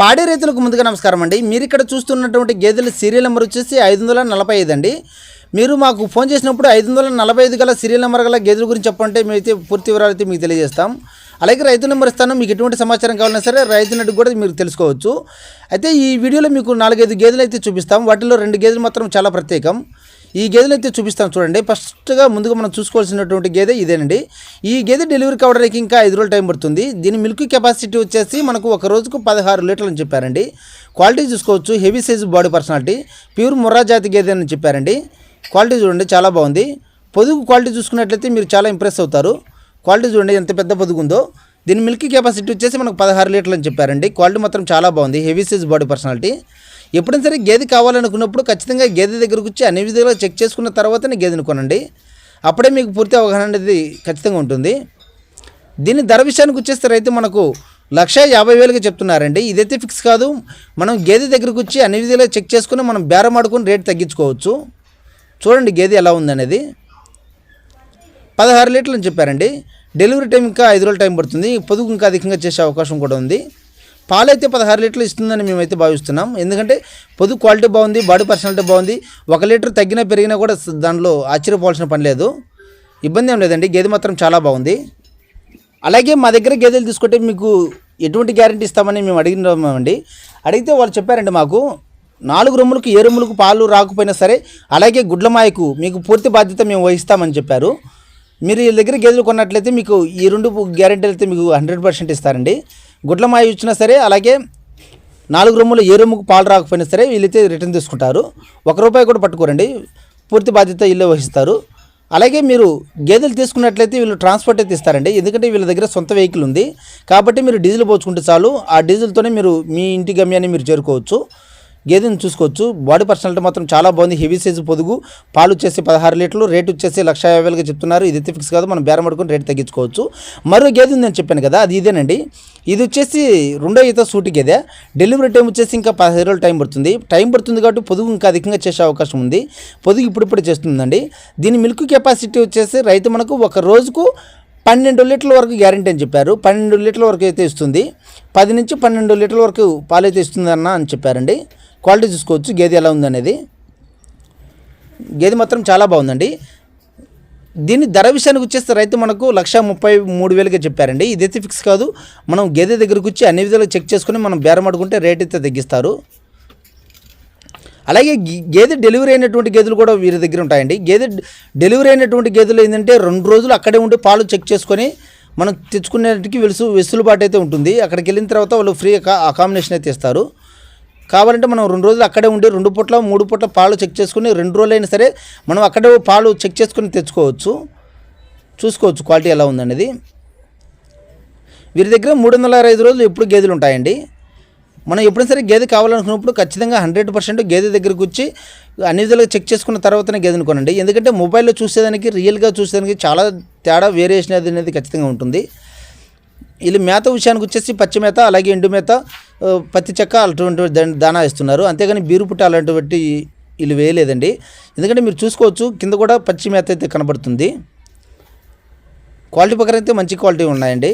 పాడి రైతులకు ముందుగా నమస్కారం అండి. మీరు ఇక్కడ చూస్తున్నటువంటి గేదెల సీరియల్ నెంబర్ వచ్చేసి ఐదు వందల నలభై ఐదు అండి. మీరు మాకు ఫోన్ చేసినప్పుడు ఐదు వందల నలభై ఐదు గల సీరియల్ నెంబర్ గల గేదెల గురించి చెప్పంటే మేమైతే పూర్తి వివరాలు అయితే మీకు తెలియజేస్తాం. అలాగే రైతు నెంబర్ ఇస్తాను మీకు ఎటువంటి సమాచారం కావాలన్నా సరే రైతు కూడా మీరు తెలుసుకోవచ్చు. అయితే ఈ వీడియోలో మీకు నాలుగైదు గేదెలు అయితే చూపిస్తాం. వాటిలో రెండు గేదెలు మాత్రం చాలా ప్రత్యేకం. ఈ గేదెలు అయితే చూపిస్తాం చూడండి. ఫస్ట్గా ముందుగా మనం చూసుకోవాల్సినటువంటి గేదె ఇదేనండి. ఈ గేదె డెలివరీ కావడానికి ఇంకా ఐదు రోజులు టైం పడుతుంది. దీని మిల్క్ కెపాసిటీ వచ్చేసి మనకు ఒక రోజుకు పదహారు లీటర్లు అని చెప్పారండి. క్వాలిటీ చూసుకోవచ్చు. Heavy size body personality. Pure Murrah జాతి గేదె అని చెప్పారండి. క్వాలిటీ చూడండి చాలా బాగుంది. పొదుగు క్వాలిటీ చూసుకున్నట్లయితే మీరు చాలా ఇంప్రెస్ అవుతారు. క్వాలిటీ చూడండి ఎంత పెద్ద పొదుగు ఉందో దీని మిల్క్ కెపాసిటీ వచ్చేసి మనకు పదహారు లీటర్లు అని చెప్పారండి. క్వాలిటీ మాత్రం చాలా బాగుంది. హెవీ సైజ్ బాడీ పర్సనాలిటీ ఎప్పుడైనా సరే గేదె కావాలనుకున్నప్పుడు ఖచ్చితంగా గేదె దగ్గరకు వచ్చి అన్ని విధాలుగా చెక్ చేసుకున్న తర్వాతనే గేదెను కొనండి. అప్పుడే మీకు పూర్తి అవగాహన అనేది ఖచ్చితంగా ఉంటుంది. దీని ధర విషయానికి వచ్చేస్తే రైతు మనకు లక్ష యాభై వేలుగా చెప్తున్నారండి. ఇదైతే ఫిక్స్ కాదు. మనం గేదె దగ్గరకు వచ్చి అన్ని విధాలుగా చెక్ చేసుకుని మనం బేరం ఆడుకుని రేట్ తగ్గించుకోవచ్చు. చూడండి గేదె ఎలా ఉందనేది. పదహారు లీటర్లు అని చెప్పారండి. డెలివరీ టైం ఇంకా ఐదు రోజులు టైం పడుతుంది. పొదుగు ఇంకా అధికంగా చేసే అవకాశం కూడా ఉంది. పాలు అయితే పదహారు లీటర్లు ఇస్తుందని మేమైతే భావిస్తున్నాం. ఎందుకంటే పొదుగు క్వాలిటీ బాగుంది బాడీ పర్సనాలిటీ బాగుంది. ఒక లీటర్ తగ్గినా పెరిగినా కూడా దానిలో ఆశ్చర్యపోవాల్సిన పని లేదు. ఇబ్బంది ఏం లేదండి. గేదె మాత్రం చాలా బాగుంది. అలాగే మా దగ్గర గేదెలు తీసుకుంటే మీకు ఎటువంటి గ్యారంటీ ఇస్తామని మేము అడిగినామండి. అడిగితే వాళ్ళు చెప్పారండి మాకు నాలుగు రొమ్ములకు ఏ రొమ్ములకు పాలు రాకపోయినా సరే అలాగే గుడ్లమాయకు మీకు పూర్తి బాధ్యత మేము వహిస్తామని చెప్పారు. మీరు వీళ్ళ దగ్గర గేదెలు కొన్నట్లయితే మీకు ఈ రెండు గ్యారెంటీలు అయితే మీకు హండ్రెడ్ పర్సెంట్ ఇస్తారండి. గుడ్ల మాయ ఇచ్చినా సరే అలాగే నాలుగు రొమ్ములు ఏ రొమ్ముకు పాలు రాకపోయినా సరే వీళ్ళైతే రిటర్న్ తీసుకుంటారు. ఒక రూపాయి కూడా పట్టుకోరండి. పూర్తి బాధ్యత వీళ్ళే వహిస్తారు. అలాగే మీరు గేదెలు తీసుకున్నట్లయితే వీళ్ళు ట్రాన్స్పోర్ట్ అయితే ఇస్తారండి. ఎందుకంటే వీళ్ళ దగ్గర సొంత వెహికల్ ఉంది. కాబట్టి మీరు డీజిల్ పోచుకుంటే చాలు ఆ డీజిల్తోనే మీరు మీ ఇంటి గమ్యాన్ని మీరు చేరుకోవచ్చు. గేదెని చూసుకోవచ్చు. బాడీ పర్సనాలిటీ మాత్రం చాలా బాగుంది. హెవీ సైజు పొదుగు. పాలు వచ్చేసి పదహారు లీటర్లు. రేట్ వచ్చేసి లక్ష యాభై వేలుగా చెప్తున్నారు. ఇది అయితే ఫిక్స్ కాదు. మనం బేరం పడుకుని రేట్ తగ్గించుకోవచ్చు. మరో గేదె ఉందని చెప్పాను కదా అది ఇదేనండి. ఇది వచ్చేసి రెండో ఈత సూటి గేదె. డెలివరీ టైం వచ్చేసి ఇంకా పదిహేను రోజులు టైం పడుతుంది. టైం పడుతుంది కాబట్టి పొదుగు ఇంకా అధికంగా చేసే అవకాశం ఉంది. పొదుగు ఇప్పుడిప్పుడు చేస్తుందండి. దీని మిల్క్ కెపాసిటీ వచ్చేసి రైతు మనకు ఒక రోజుకు పన్నెండు లీటర్ల వరకు గ్యారంటీ అని చెప్పారు. పన్నెండు లీటర్ల వరకు అయితే ఇస్తుంది. పది నుంచి పన్నెండు లీటర్ల వరకు పాలు అయితే ఇస్తుందన్న అని చెప్పారండి. క్వాలిటీ చూసుకోవచ్చు. గేదె ఎలా ఉందనేది. గేదె మాత్రం చాలా బాగుందండి. దీని ధర విషయానికి వచ్చేస్తే రైతు మనకు లక్ష ముప్పై మూడు వేలుగా చెప్పారండి. ఇదైతే ఫిక్స్ కాదు. మనం గేదె దగ్గరకు వచ్చి అన్ని విధాలుగా చెక్ చేసుకుని మనం బేరం అడుగుంటే రేట్ అయితే తగ్గిస్తారు. అలాగే గేదె డెలివరీ అయినటువంటి గేదెలు కూడా వీరి దగ్గర ఉంటాయండి. గేదె డెలివరీ అయినటువంటి గేదెలు ఏంటంటే రెండు రోజులు అక్కడే ఉండి పాలు చెక్ చేసుకొని మనం తెచ్చుకునేటికి వెలుసు వెసులుబాటు అయితే ఉంటుంది. అక్కడికి వెళ్ళిన తర్వాత వాళ్ళు ఫ్రీ అకామిడేషన్ అయితే ఇస్తారు. కావాలంటే మనం రెండు రోజులు అక్కడే ఉండి రెండు పూట్ల మూడు పూట్ల పాలు చెక్ చేసుకుని రెండు రోజులైనా సరే మనం అక్కడే పాలు చెక్ చేసుకుని తెచ్చుకోవచ్చు. చూసుకోవచ్చు క్వాలిటీ ఎలా ఉందనేది. వీరి దగ్గర మూడు వందల అరవై ఐదు రోజులు ఎప్పుడు గేదెలు ఉంటాయండి. మనం ఎప్పుడైనా సరే గేదె కావాలనుకున్నప్పుడు ఖచ్చితంగా హండ్రెడ్ పర్సెంట్ గేదె దగ్గరికి వచ్చి అన్ని విధాలుగా చెక్ చేసుకున్న తర్వాతనే గేదెను కొనండి. ఎందుకంటే మొబైల్లో చూసేదానికి రియల్గా చూసేదానికి చాలా తేడా వేరియేషన్ అనేది ఖచ్చితంగా ఉంటుంది. వీళ్ళు మేత విషయానికి వచ్చేసి పచ్చి మేత అలాగే ఎండు మేత పత్తి చెక్క అటువంటి దానా ఇస్తున్నారు అంతేగాని బీరు పుట్ట అలాంటివి వీళ్ళు వేయలేదండి. ఎందుకంటే మీరు చూసుకోవచ్చు కింద కూడా పచ్చి మేత అయితే కనబడుతుంది. క్వాలిటీ ప్రకారం అయితే మంచి క్వాలిటీ ఉన్నాయండి.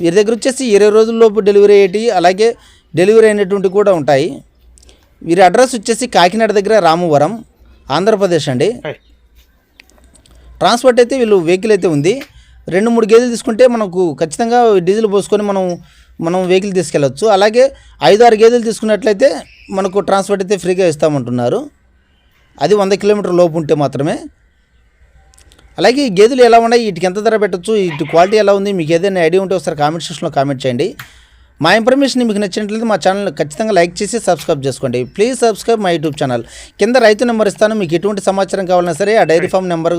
వీరి దగ్గర వచ్చేసి ఇరవై రోజుల్లోపు డెలివరీ అయ్యేటి అలాగే డెలివరీ అయినటువంటి కూడా ఉంటాయి. వీరి అడ్రస్ వచ్చేసి కాకినాడ దగ్గర రామవరం ఆంధ్రప్రదేశ్ అండి. ట్రాన్స్పోర్ట్ అయితే వీళ్ళు వెహికల్ అయితే ఉంది. రెండు మూడు గేదెలు తీసుకుంటే మనకు ఖచ్చితంగా డీజిల్ పోసుకొని మనం మనం వెహికల్ తీసుకెళ్ళచ్చు. అలాగే ఐదు ఆరు గేదెలు తీసుకున్నట్లయితే మనకు ట్రాన్స్పోర్ట్ అయితే ఫ్రీగా ఇస్తామంటున్నారు. అది వంద కిలోమీటర్ లోపు ఉంటే మాత్రమే. అలాగే ఈ గేదెలు ఎలా ఉన్నాయి వీటికి ఎంత ధర పెట్టచ్చు వీటి క్వాలిటీ ఎలా ఉంది మీకు ఏదైనా ఐడియా ఉంటే ఒకసారి కామెంట్ సెక్షన్లో కామెంట్ చేయండి. మా ఇన్ఫర్మేషన్ మీకు నచ్చినట్లయితే మా ఛానల్ ఖచ్చితంగా లైక్ చేసి సబ్స్క్రైబ్ చేసుకోండి. ప్లీజ్ సబ్స్క్రైబ్ మా యూట్యూబ్ ఛానల్. కింద రైతు నెంబర్ ఇస్తాను మీకు ఎటువంటి సమాచారం కావాలన్నా సరే ఆ డైరీ ఫామ్ నెంబర్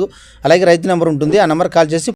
అలాగే రైతు నెంబర్ ఉంటుంది ఆ నెంబర్ కాల్ చేసి